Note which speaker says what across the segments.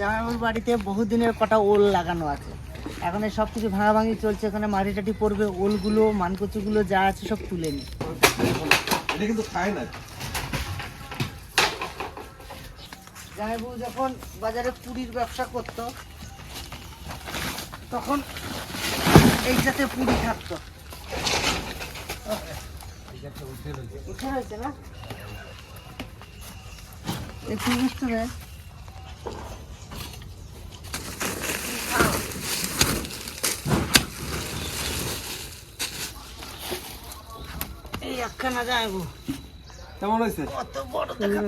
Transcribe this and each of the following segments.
Speaker 1: জামাইবাবুর বাড়িতে বহুদিনের কটা ওল লাগানো আছে। এখন এই সব কিছু ভাঙাভাঙি চলছে এখানে মাটি টাটি পড়বে ওলগুলো মানকচুগুলো যা আছে সব তুলে নি
Speaker 2: এটা কিন্তু খায় না
Speaker 1: জামাইবাবু যখন বাজারে পুরীর ব্যবসা করত তখন এই জাতে পুরি থাকতো। উঠে রয়েছে না? দেয় একখানা যাইবো।
Speaker 2: কেমন হয়েছে?
Speaker 1: কত বড় দেখা।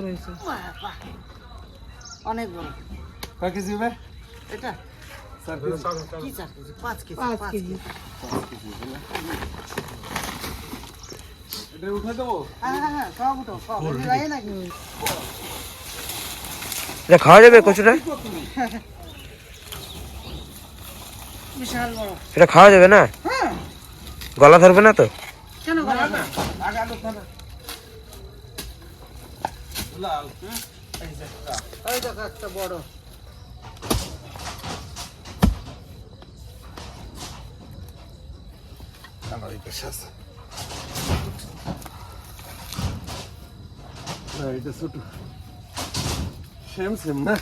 Speaker 1: বাবা। অনেক বড়।
Speaker 2: কয় কেজি হবে?
Speaker 1: এটা?
Speaker 2: চার কেজি।
Speaker 1: কি চার কেজি? পাঁচ কেজি পাঁচ কেজি।
Speaker 2: এটা উঠে দেবো?
Speaker 1: হ্যাঁ হ্যাঁ হ্যাঁ সব উঠো সব। এমনি লাগে নাকি?
Speaker 3: এটা খাওয়া যাবে কচুটা?
Speaker 1: বিশাল বড়।
Speaker 3: এটা খাওয়া যাবে না?
Speaker 1: হ্যাঁ।
Speaker 3: গলা ধরবে না তো?
Speaker 1: কেন বলা না
Speaker 2: আগে আলু খানা লাল এই যে, লাল।
Speaker 1: দেখো একটা বড়।
Speaker 2: কালো এই পাশে আছে। এটা ছোট। সেম সেম না?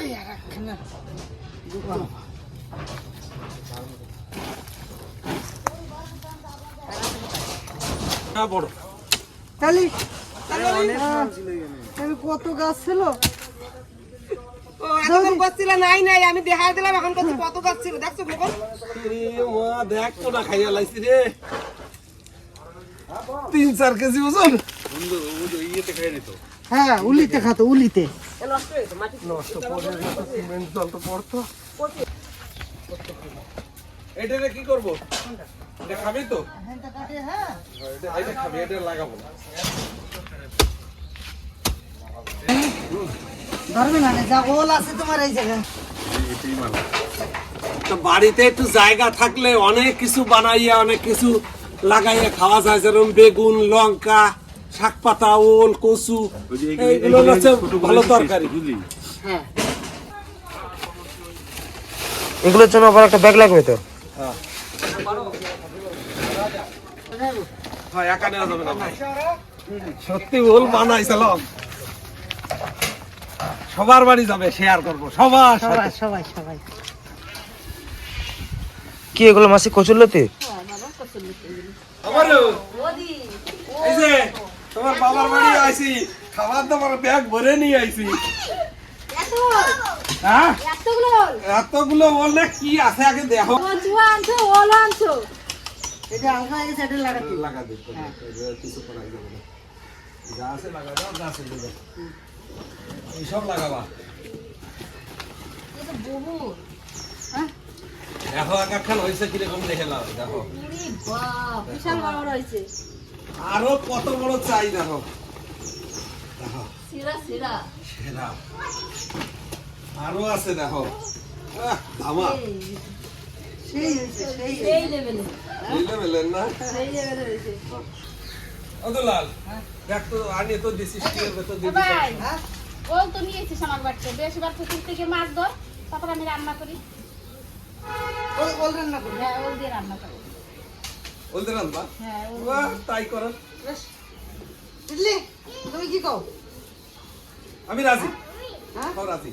Speaker 1: এই আর একখানা
Speaker 2: না বড়?
Speaker 1: তাহলে কত গাছ ছিল?
Speaker 4: এখন নাই নাই আমি দেখা দিলাম এখন কত গাছ ছিল দেখছ
Speaker 2: দেখ খাইয়া লাইছি রে। তিন চার কেজি ওজন। ইয়েতে খাই দিত।
Speaker 1: হ্যাঁ উলিতে খাতো উলিতে।
Speaker 4: নষ্ট হয়েছে মাটি
Speaker 2: নষ্ট পড়ে যেত সিমেন্ট জল তো পড়তো। এটারে কি করব? এটা খাবি তো?
Speaker 1: হ্যাঁ
Speaker 2: এটা এটা এটা লাগাবো
Speaker 1: ধরবে না যা ওল আছে তোমার এই জায়গায়
Speaker 2: তো বাড়িতে একটু জায়গা থাকলে অনেক কিছু বানাইয়া অনেক কিছু লাগাইয়া খাওয়া যায় যেরকম বেগুন লঙ্কা শাক পাতা ওল কচু হচ্ছে ভালো তরকারি।
Speaker 1: হ্যাঁ
Speaker 3: এগুলোর জন্য আবার একটা ব্যাগ লাগবে তো?
Speaker 2: হ্যাঁ, একা নেওয়া যাবে না ভাই। সত্যি ওল বানাইছিলাম সবার বাড়ি যাবে শেয়ার করব সবার
Speaker 1: সবাই সবাই সবাই।
Speaker 3: কি এগুলো মাসি কচুরলতি?
Speaker 2: আমারও এই যে তোমার বাবার বাড়ি আইছি খাবার দাবার ব্যাগ ভরে নিয়ে আইছি। হ্যাঁ? এতগুলো। না কি আছে আগে দেখো।
Speaker 1: এটা আলগা হয়ে গেছে এটা লাগাতে
Speaker 2: লাগা দে কিছু করা যাবে না। যা আছে লাগা দাও যা আছে দিয়ে দাও। এইসব লাগাবা। দেখো একাখান হয়েছে কীরকম দেখে লাও দেখো।
Speaker 5: বাপ বিশাল বড় রয়েছে
Speaker 2: আরও কত বড় চাই দেখো। দেখো।
Speaker 5: সিরা সিরা।
Speaker 2: সেরা। আরও আছে দেখো। ধামা
Speaker 1: সেই হয়েছে সেই
Speaker 5: সেই লেভেলে
Speaker 2: এই লেভেলের না
Speaker 5: সেই লেভেলে রয়েছে
Speaker 2: অদলাল দেখ তো আনি তো দিছিস কি হবে তো দিবি
Speaker 5: ভাই
Speaker 1: হ্যাঁ?
Speaker 5: ও তো নিয়েছিস আমার বাড়িতে বেশিবার পুকুর থেকে মাছ ধর তারপর আমি রান্না করি
Speaker 1: ওল ওল রান্না
Speaker 5: হ্যাঁ ওল দিয়ে রান্না করি
Speaker 2: রান্না
Speaker 5: হ্যাঁ
Speaker 2: বাহ, তাই করেন
Speaker 1: বেশ তুমি কি কও
Speaker 2: আমি রাজি
Speaker 1: হ্যাঁ?
Speaker 2: রাজি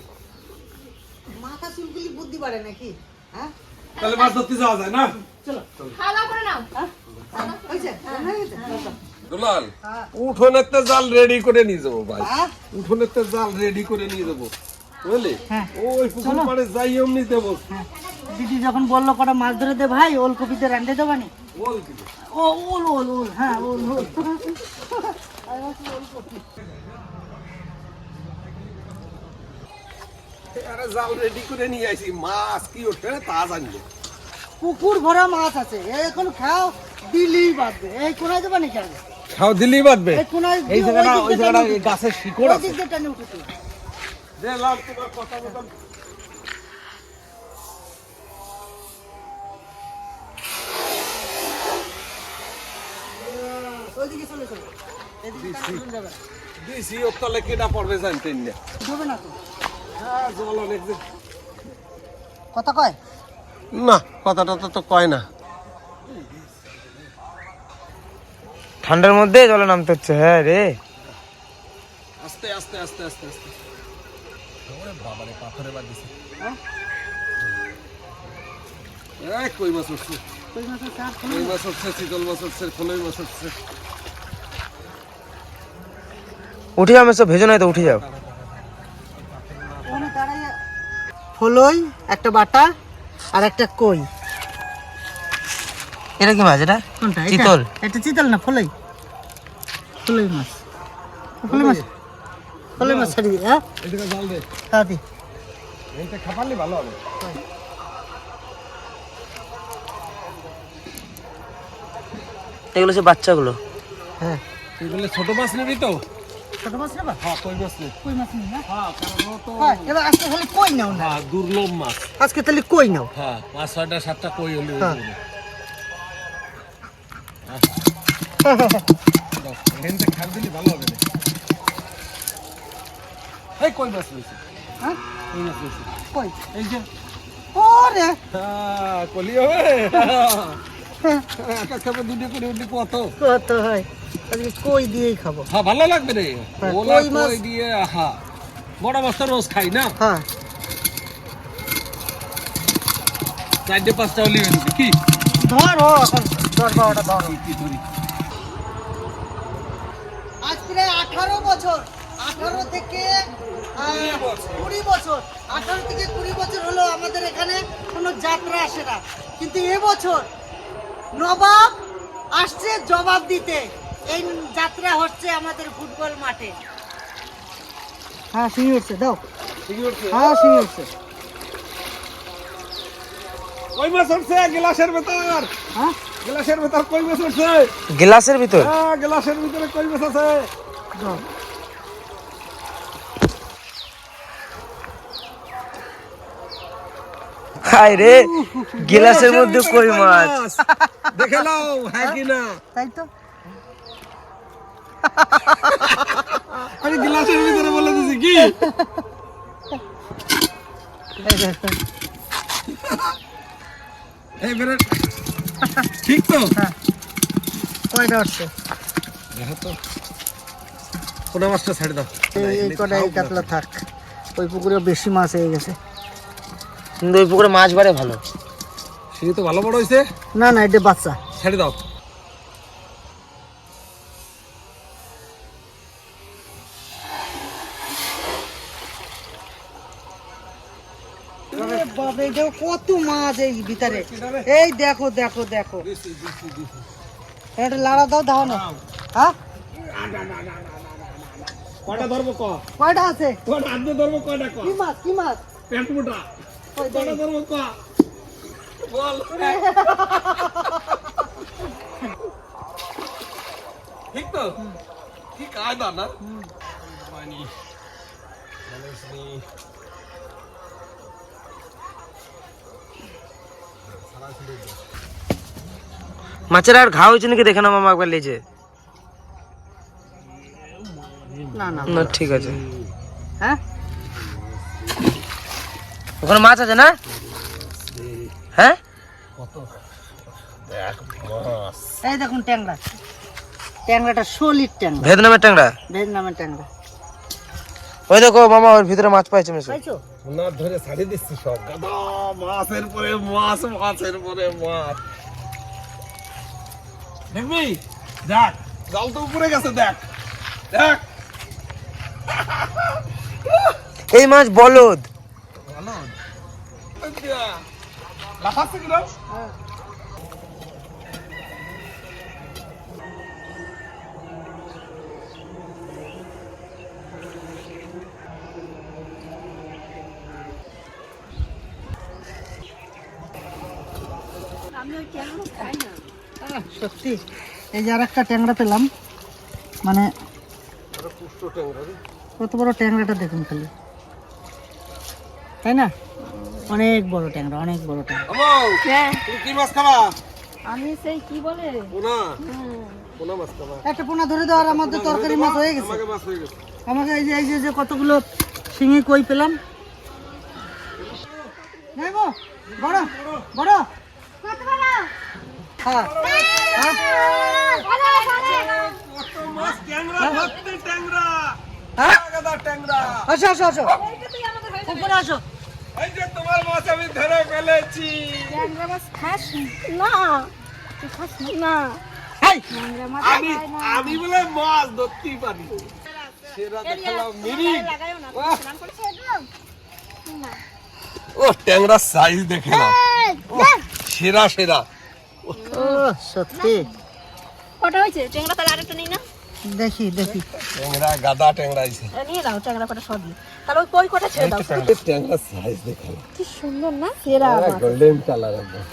Speaker 1: মাথা চুলগুলি বুদ্ধি বাড়ে নাকি হ্যাঁ
Speaker 2: তাহলে মাছ ধরতে যাওয়া যায় না?
Speaker 1: চলো।
Speaker 5: খাওয়া দাওয়া করে নাও।
Speaker 1: হয়েছে হয়ে।
Speaker 2: দুলাল
Speaker 1: হ্যাঁ।
Speaker 2: উঠোনের তো জাল রেডি করে নিয়ে যাব ভাই।
Speaker 1: হ্যাঁ?
Speaker 2: উঠোনের তো জাল রেডি করে নিয়ে যাব। বুঝলি?
Speaker 1: হ্যাঁ।
Speaker 2: ওই পুকুর পাড়ে যাই এমনি দেবো।
Speaker 1: হ্যাঁ। দিদি যখন বলল কটা মাছ ধরে দে ভাই ওলকপিতে রান্ধে দেবানি
Speaker 2: বল দিবো
Speaker 1: ও ওল ওল ওল হ্যাঁ ওল ওল। ভাবছি
Speaker 2: আরে জাল রেডি করে নিয়ে আইছি মাছ কি ওঠে তা জানব।
Speaker 1: পুকুর ভরা মাছ আছে এখন খাও দিলেই বাঁধবে। এই কোনায় দেবানি কেন
Speaker 2: খাও দিল্লি বাঁধবে।
Speaker 1: এই কোনায়
Speaker 2: এই
Speaker 1: দিয়ে
Speaker 2: জায়গাটা
Speaker 1: ওই
Speaker 2: জায়গাটা। গাছের শিকড় আছে। যে লাল তোমার কথা মতন
Speaker 1: ওইদিকে চলে চলো। এদিকে যাবে।
Speaker 2: দিছি ওর তলে কেটা পড়বে জানতেন না।
Speaker 1: ডুবে না তো। কথা কয়?
Speaker 2: না কথাটা তো তো কয় না।
Speaker 3: ঠান্ডার মধ্যে জলে নামতে হচ্ছে হ্যাঁ রে।
Speaker 2: আস্তে আস্তে আস্তে আস্তে আস্তে। ওরে বাবারে পাথরে বাদ দিছে এই কই মাছ উঠছে?
Speaker 1: কই মাছের চার
Speaker 2: কই মাছ? উঠছে? চিতল মাছ উঠছে খোলই মাছ উঠছে।
Speaker 3: উঠে যাও সব ভেজো নাই তো উঠে যাও।
Speaker 1: ফলই একটা বাটা আর একটা কই।
Speaker 3: এটা কি মাছ এটা?
Speaker 1: কোনটা?
Speaker 3: চিতল।
Speaker 1: এটা চিতল না ফলই? ফলই মাছ। ফলই মাছ। ফলই মাছ ছাড়ি হ্যাঁ?
Speaker 2: এদিকে জল দে।
Speaker 1: হ্যাঁ দি।
Speaker 2: এইটা খাপারলে ভালো হবে।
Speaker 3: এগুলো সে বাচ্চাগুলো।
Speaker 1: হ্যাঁ।
Speaker 2: এগুলো ছোট মাছ নিবি তো।
Speaker 1: ছোট মাছ নেবা?
Speaker 2: হ্যাঁ কই মাছ নে
Speaker 1: কই মাছ নেই না?
Speaker 2: হ্যাঁ কারণ তো
Speaker 1: হয় এবার আজকে খালি কই নাও না?
Speaker 2: হ্যাঁ দুর্লভ মাছ।
Speaker 1: আজকে তাহলে কই নাও?
Speaker 2: হ্যাঁ পাঁচ ছয়টা সাতটা কই হলে
Speaker 1: হ্যাঁ।
Speaker 2: এখান দিলে ভালো হবে না। এই কই মাছ রয়েছে?
Speaker 1: হ্যাঁ?
Speaker 2: কই মাছ রয়েছে?
Speaker 1: কই?
Speaker 2: এই যে।
Speaker 1: ওরে!
Speaker 2: হ্যাঁ কলি হবে। দুটো করে উঠলে কত
Speaker 1: কত হয়? আজকে কই দিয়েই খাব?
Speaker 2: হ্যাঁ ভালো লাগবে রে।
Speaker 1: হ্যাঁ,
Speaker 2: ওলা
Speaker 1: কই
Speaker 2: দিয়ে হ্যাঁ বড় মাছ তো রোজ খাই না?
Speaker 1: হ্যাঁ।
Speaker 2: চারটে পাঁচটা হলে কি?
Speaker 1: ধরো এখন দশ বারোটা ধরো।
Speaker 2: কি ধরি।
Speaker 1: আজ প্রায় আঠারো বছর আঠারো থেকে কুড়ি বছর। আঠারো থেকে কুড়ি বছর হলো আমাদের এখানে কোনো যাত্রা আসে না। কিন্তু এবছর নবাব আসছে জবাব দিতে। এই যাত্রা হচ্ছে আমাদের ফুটবল মাঠে। হ্যাঁ সিঁড়ি উঠছে দাও। হ্যাঁ সিঁড়ি উঠছে।
Speaker 2: কই মাছ উঠছে? গ্লাসের ভেতর।
Speaker 1: হ্যাঁ?
Speaker 2: গ্লাসের ভেতর কই মাছ উঠছে?
Speaker 3: গ্লাসের ভিতর?
Speaker 2: হ্যাঁ গ্লাসের ভিতরে কই মাছ আছে?
Speaker 1: দাও।
Speaker 3: হাই রে গ্লাসের মধ্যে কই মাছ?
Speaker 2: দেখে নাও হ্যাঁ কি না?
Speaker 1: তাই তো?
Speaker 2: আমি গ্লাসের ভিতরে বলে দিছি কি?
Speaker 1: এই।
Speaker 2: এবারে ঠিক তো?
Speaker 1: কয়টা উঠছে
Speaker 2: দেখো তো। কোনা মাছটা ছেড়ে দাও।
Speaker 1: এই এই কটা এই কাতলা থাক। ওই পুকুরে বেশি মাছ হয়ে গেছে।
Speaker 3: কিন্তু ওই পুকুরে মাছ বাড়ে ভালো।
Speaker 2: সিঁড়ি তো ভালো বড় হয়েছে
Speaker 1: না না এটা বাচ্চা।
Speaker 2: ছেড়ে দাও।
Speaker 1: কত মাছ এই ভিতরে। এই দেখো দেখো দেখো। এটা লাড়া দাও দাও না। হ্যাঁ?
Speaker 2: কয়টা ধরবো ক?
Speaker 1: কয়টা আছে?
Speaker 2: কয়টা? হাত ধরবো কয়টা ক?
Speaker 1: কি মাছ কি মাছ?
Speaker 2: পেট মোটা কয়টা ধরবো ক? বল ঠিক তো কি কায়দা না পানি
Speaker 3: মাছের আর ঘা হয়েছে নাকি দেখে না মামা একবার লেজে
Speaker 1: না না
Speaker 3: না ঠিক আছে
Speaker 1: হ্যাঁ
Speaker 3: ওখানে মাছ আছে না হ্যাঁ?
Speaker 1: এই দেখুন ট্যাংরা। ট্যাংরাটা সলিড ট্যাংরা।
Speaker 3: ভিয়েতনামের ট্যাংরা?
Speaker 1: ভিয়েতনামের ট্যাংরা।
Speaker 3: ওই দেখো মামা ওর ভিতরে মাছ পাইছে মেশো
Speaker 2: না ধরে ছাড়িয়ে দিচ্ছি সব। গাদা মাছের পরে মাছ মাছের পরে মাছ। দেখবি? দেখ জাল তো উপরে গেছে দেখ। দেখ।
Speaker 3: এই মাছ বলদ।
Speaker 2: ভালো কিরম
Speaker 1: আহ, সত্যি। এই যে আর একটা ট্যাংরা পেলাম মানে কত বড় ট্যাংরাটা দেখুন খালি। তাই না? অনেক বড় ট্যাংরা অনেক বড় ট্যাংরা।
Speaker 2: তুমি কি মাছ খাবা?
Speaker 5: আমি সেই কি বলে?
Speaker 2: না পোনা মাছ খাবা।
Speaker 1: একটা পোনা ধরে দেওয়ার আমাদের তরকারি মাছ হয়ে গেছে।
Speaker 2: আমাকে মাছ হয়ে গেছে।
Speaker 1: আমাকে এই যে এই যে- কতগুলো শিঙি কই পেলাম? নেব বড় বড়। হ্যাঁ। হ্যাঁ।
Speaker 2: কত মাছ ট্যাংরা ভর্তি ট্যাংরা
Speaker 1: হ্যাঁ
Speaker 2: ট্যাংরা।
Speaker 1: আসো আসো আসো। উপরে আসো।
Speaker 2: এই যে তোমার মাছ আমি ধরে ফেলেছি।
Speaker 1: হাই
Speaker 2: আমি আমি বলে মাছ ধরতেই পারি। সেরা দেখালাম ও ট্যাংরা সাইজ দেখালাম। সেরা সেরা।
Speaker 1: ও সত্যি।
Speaker 5: কটা হয়েছে? ট্যাংরা তাহলে আরেকটা নেই না?
Speaker 1: দেখি দেখি।
Speaker 2: ট্যাংরা গাদা ট্যাংরা আছে।
Speaker 5: নিয়ে দাও ট্যাংরা কটা সব তাহলে ওই কই কটা ছেড়ে দাও?
Speaker 2: ট্যাংরা সাইজ দেখালাম
Speaker 5: কি সুন্দর না? সেরা
Speaker 2: গোল্ডেন কালার একদম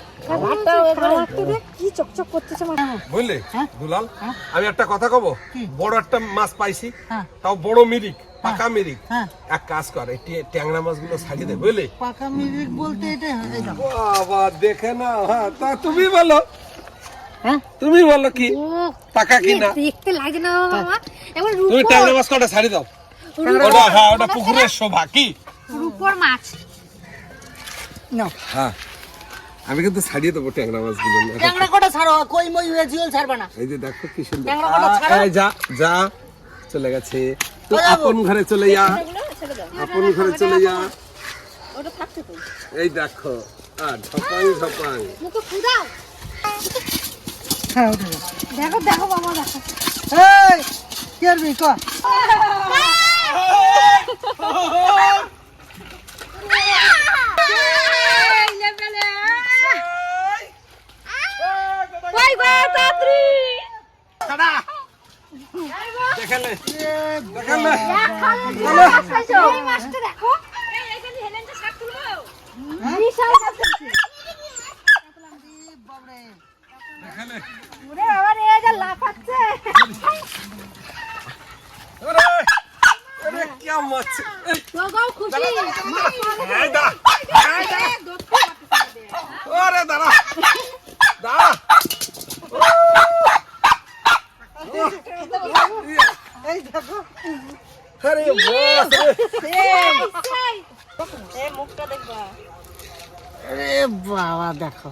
Speaker 5: কি চকচক করতেছে
Speaker 2: বুঝলে?
Speaker 1: হ্যাঁ?
Speaker 2: দুলাল আমি একটা কথা কব? বড় একটা মাছ পাইছি
Speaker 1: হ্যাঁ।
Speaker 2: তাও বড় মিরিক পাকা মিরিক।
Speaker 1: হ্যাঁ।
Speaker 2: এক কাজ কর এই ট্যাংরা মাছগুলো ছাড়িয়ে দে বুঝলে?
Speaker 1: পাকা মিরিক বলতে এটা
Speaker 2: বাবা দেখে না হ্যাঁ তা তুমি বলো।
Speaker 1: হ্যাঁ
Speaker 2: তুমি বলো কি? পাকা কি না
Speaker 5: দেখতে লাগে না মামা এবার
Speaker 2: তুমি ট্যাংরা মাছ কটা ছাড়ি দাও। ওটা হ্যাঁ ওটা পুকুরের শোভা কি?
Speaker 5: রূপর মাছ।
Speaker 1: নাও।
Speaker 2: হ্যাঁ। আমি কিন্তু ছাড়িয়ে দেবো ট্যাংরা মাছগুলো।
Speaker 1: ট্যাংরা কটা ছাড়ো? কই মই হয়ে জিওল ছাড়বা না।
Speaker 2: এই যে দেখো কি সুন্দর।
Speaker 1: ট্যাংরা কটা ছাড়ো।
Speaker 2: এই যা যা চলে গেছে। তো
Speaker 1: যাব।
Speaker 2: আপন ঘরে চলে যা। আপন ঘরে চলে যা।
Speaker 5: ওটা থাকতে তো।
Speaker 2: এই দেখো। আর ঝপাং ঝপাং।
Speaker 5: মুখে ফুদাও।
Speaker 1: হ্যাঁ উঠে যাও।
Speaker 5: দেখো দেখো মামা দেখো।
Speaker 1: এই কি করবি ক?
Speaker 5: বিশাল ওরে বাবা রে যা লাফাচ্ছে।
Speaker 2: ওরে ওরে কি মাছ এই
Speaker 5: তো গো খুশি।
Speaker 2: এই দা ওরে দাঁড়া। দাঁড়া।
Speaker 1: এই দেখো।
Speaker 2: আরে মাছ রে।
Speaker 1: আরে বাবা দেখো।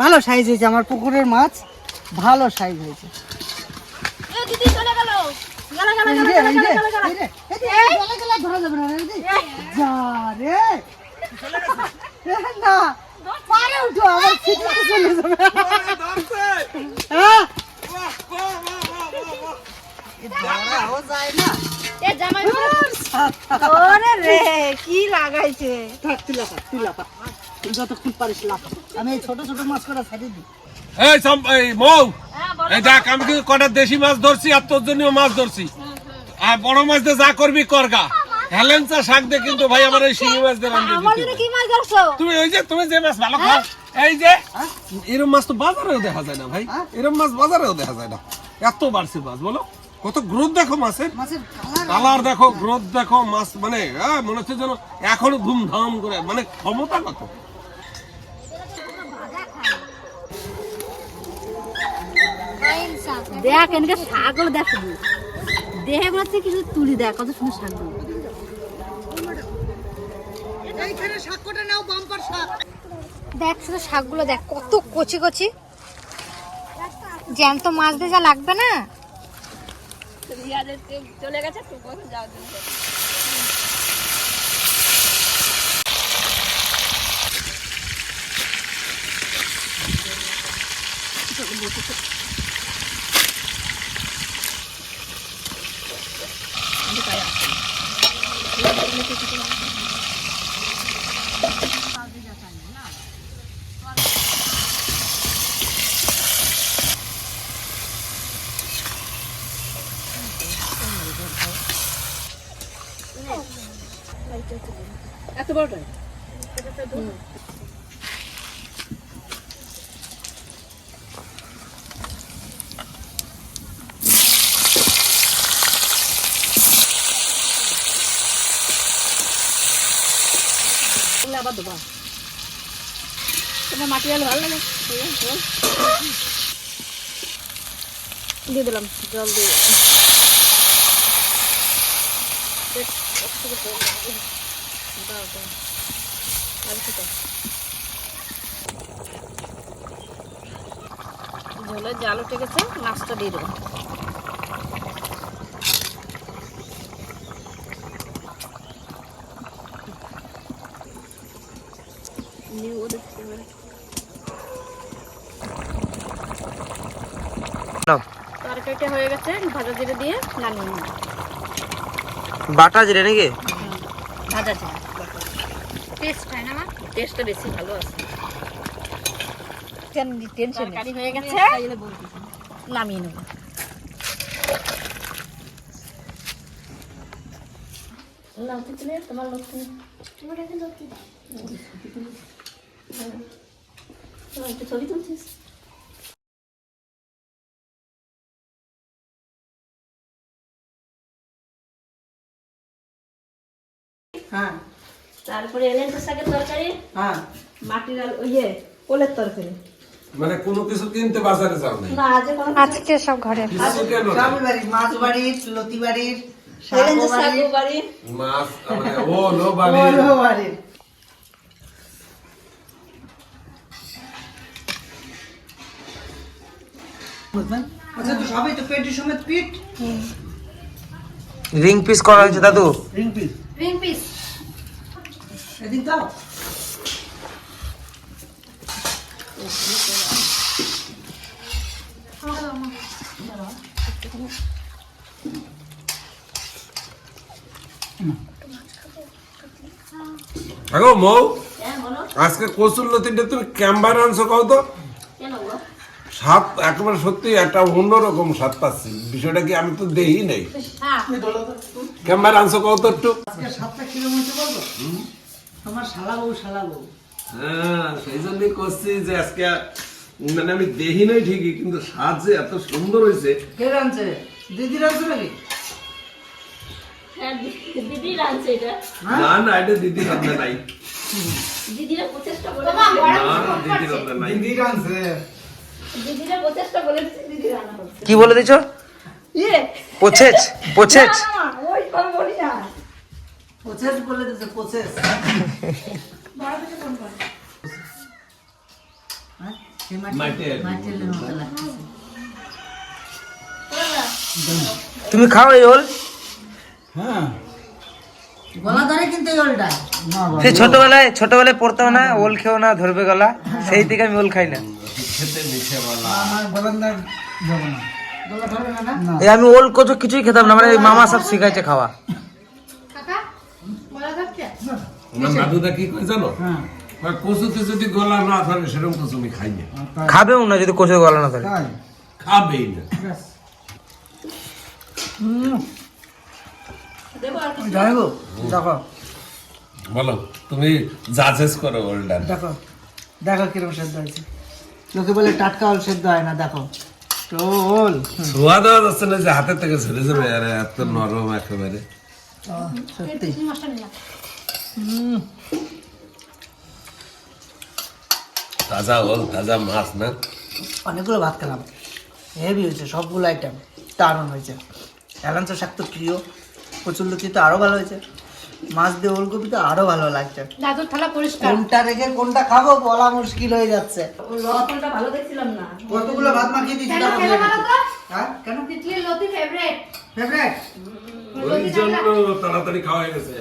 Speaker 1: ভালো সাইজ হয়েছে আমার পুকুরের মাছ ভালো সাইজ হয়েছে। না, পারে উঠো, ছিটকে চলে যাবে। হ্যাঁ?
Speaker 5: কি লাগাইছে।
Speaker 1: তুই তুই। তুই যতক্ষণ পারিস লাফা। আমি এই ছোট ছোট মাছ করা ছাড়িয়ে দিই।
Speaker 2: এই সব এই মৌ এই দেখ আমি কিন্তু কটা দেশি মাছ ধরছি আর তোর জন্য মাছ ধরছি। আর বড় মাছ দিয়ে যা করবি করগা। হেলেন্সা শাক দিয়ে কিন্তু ভাই আমার এই শিঙি মাছ দিয়ে রান্না
Speaker 5: আমার
Speaker 2: দিতে
Speaker 5: জন্য
Speaker 2: হবে।
Speaker 5: কি মাছ ধরছো?
Speaker 2: তুমি ওই যে তুমি যে মাছ ভালো খাও এই যে এরম মাছ তো বাজারেও দেখা যায় না ভাই। এরম মাছ বাজারেও দেখা যায় না। এত বাড়ছে মাছ বলো। কত গ্রোথ দেখো মাছের।
Speaker 1: কালার
Speaker 2: দেখো গ্রোথ দেখো মাছ মানে হ্যাঁ, মনে হচ্ছে যেন এখনও ধুমধাম করে মানে ক্ষমতা কত?
Speaker 5: দেখ এনকে শাকগুলো দেখ শুধু। দেহে মনে হচ্ছে কিছু তুলি দেখ কত সুন্দর শাকগুলো
Speaker 1: এইখানে শাক কটা নাও বাম্পার শাক
Speaker 6: দেখ শুধু শাকগুলো দেখ কত কচি কচি। জ্যান্ত মাছ দিয়ে যা লাগবে না?
Speaker 5: চলে গেছে যাওয়ার জন্য এত বড়টা আবার দেবা তোমার মাটি আলু ভালো লাগে দিয়ে দিলাম জল দিয়ে দিলাম। ঝোলের জাল উঠে গেছে মাছটা দিয়ে দেবো নিয়ে দেখতে হবে
Speaker 3: নাও
Speaker 5: তরকারিটা হয়ে ভাজা জিরে দিয়ে নামিয়ে নেব।
Speaker 3: বাটা জিরে নাকি?
Speaker 5: ভাজা জিরে।
Speaker 6: টেস্ট হয় না মা?
Speaker 5: টেস্টটা বেশি ভালো আছে।
Speaker 6: টেনশন
Speaker 5: হয়ে গেছে নামিয়ে নেব। তোমার লক্ষ্মী। ছবি তুলছিস?
Speaker 1: হ্যাঁ।
Speaker 5: তারপরে এলেন শাকের তরকারি।
Speaker 1: হ্যাঁ।
Speaker 5: মাটির আলু ইয়ে কোলের তরকারি।
Speaker 2: মানে কোনো কিছু কিনতে বাজারে যাও
Speaker 5: না আজ কোনো
Speaker 6: আজকে সব ঘরে।
Speaker 2: কেন
Speaker 1: বাড়ির মাছ বাড়ির লতি বাড়ির
Speaker 5: এলেন
Speaker 1: শাকও
Speaker 5: শাকু
Speaker 1: বাড়ির।
Speaker 5: বাড়ি
Speaker 2: মাছ মানে ও লো
Speaker 1: বাড়ির। বুঝলেন? আচ্ছা তো সবই তো পেটের সমেত পিঠ?
Speaker 3: রিং পিস করা হয়েছে দাদু?
Speaker 1: Ring piece?
Speaker 6: Ring piece.
Speaker 1: এদিন দাও।
Speaker 2: আগো মৌ
Speaker 5: হ্যাঁ
Speaker 2: আজকে কচুর লতিটা তুমি ক্যাম্বার আনছো কও তো? স্বাদ একেবারে সত্যি একটা অন্যরকম স্বাদ পাচ্ছি। বিষয়টা কি আমি তো দেই নাই। ক্যাম্বার আনছো কও তো একটু?
Speaker 1: আজকে কিলো মতো বলব তোমার শালা বউ শালা বউ।
Speaker 2: হ্যাঁ সেই জন্যই করছি যে আজকে মানে আমি দেহি নাই ঠিকই কিন্তু স্বাদ যে এত সুন্দর হয়েছে
Speaker 1: কে রাঁধছে? দিদি রাঁধছে নাকি?
Speaker 5: হ্যাঁ দিদি রাঁধছে এটা।
Speaker 2: না না এটা দিদি নাই।
Speaker 5: দিদিরা প্রচেষ্টা করে
Speaker 2: দিদি নাই।
Speaker 5: দিদিরা প্রচেষ্টা করে দিদি রান্না করছে।
Speaker 3: কি বলে দিছো?
Speaker 5: ইয়ে।
Speaker 3: পোছেছ পোছেছ
Speaker 5: ওই
Speaker 1: প্রসেস বলে দিতে প্রসেস
Speaker 3: তুমি খাও এই ওল।
Speaker 1: গলা ধরে কিন্তু ওলটা।
Speaker 3: সেই ছোটবেলায় ছোটবেলায় পড়তাম না ওল খেও না ধরবে গলা। সেই থেকে আমি ওল খাই না। আমি ওল কচু কিছুই খেতাম না মানে মামা সব শিখাইছে খাওয়া।
Speaker 2: আমার দাদুদা কি কই জানো? কচুতে যদি গলা না ধরে সেরকম কচু আমি খাই না।
Speaker 3: খাবেও না যদি কচুর গলা না ধরে।
Speaker 2: খাবেই না।
Speaker 5: দেবো আর কিছু?
Speaker 1: জানব দেখো।
Speaker 2: বলো তুমি জাজেস করো
Speaker 1: দেখো। দেখো কীরকম সেদ্ধ হয়েছে। লোকে বলে টাটকা ওল সেদ্ধ হয় না দেখো। তো ওল।
Speaker 2: ছোঁয়া দেওয়া যাচ্ছে না যে হাতের থেকে ছেড়ে যাবে আর এত নরম একেবারে।
Speaker 1: সত্যি।
Speaker 2: তাজা ওল তাজা মাছ না?
Speaker 1: অনেকগুলো ভাত খেলাম। হেভি হয়েছে সবগুলো আইটেম দারুণ হয়েছে। এলাঞ্চ শাক তো প্রিয় প্রচুর লুচি তো আরও ভালো হয়েছে। মাছ দিয়ে ওলকপি তো আরও ভালো লাগছে।
Speaker 6: দাদুর থালা পরিষ্কার।
Speaker 1: কোনটা রেখে কোনটা খাব বলা মুশকিল হয়ে যাচ্ছে।
Speaker 5: লবণটা ভালো দেখছিলাম না।
Speaker 1: কতগুলো ভাত মাখিয়ে
Speaker 6: তো
Speaker 1: হ্যাঁ কেন?
Speaker 6: তিতলির লতি ফেভারিট
Speaker 1: ফেভারেট
Speaker 2: ওই জন্য তাড়াতাড়ি খাওয়া হয়ে গেছে।